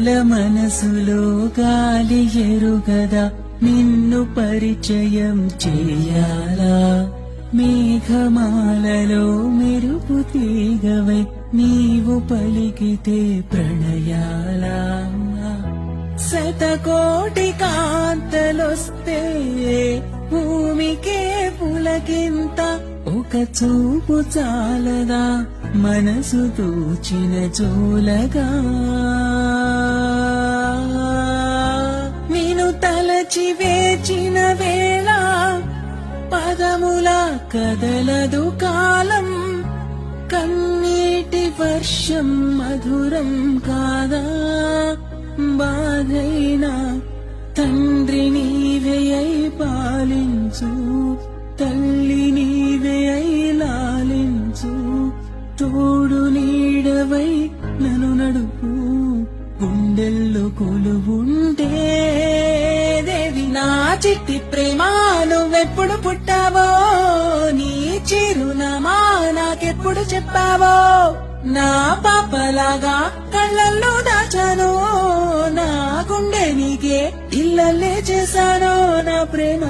పూల మనసులో గాలి ఎరుగదా? నిన్ను పరిచయం చేయాలా? మేఘమాలలో మెరుపు తీగవై నీవు పలికితే ప్రణయాలా? శతకోటి కాంతలొస్తే భూమికే పులకింత ఒక చూపు చాలదా? మనసు తూచిన చూలగా తలచి వేచిన వేళ పదముల కదలదు కాలం. కన్నీటి వర్షం మధురం కాదా? బాధైనా తండ్రి నీవేయై పాలించు తల్లి నీవేయై లాలించు. తోడు నీడవై నన్ను నడుపు గుండెల్లో కొలువుంటే నా చిట్టి ప్రేమ నువ్వెప్పుడు పుట్టావో? నీ చిరునామా నాకెప్పుడు చెప్పావో? నా పాపలాగా కళ్ళల్లో దాచాను? నా గుండె నీకే ఇల్లల్లే చేశాను? నా ప్రేమ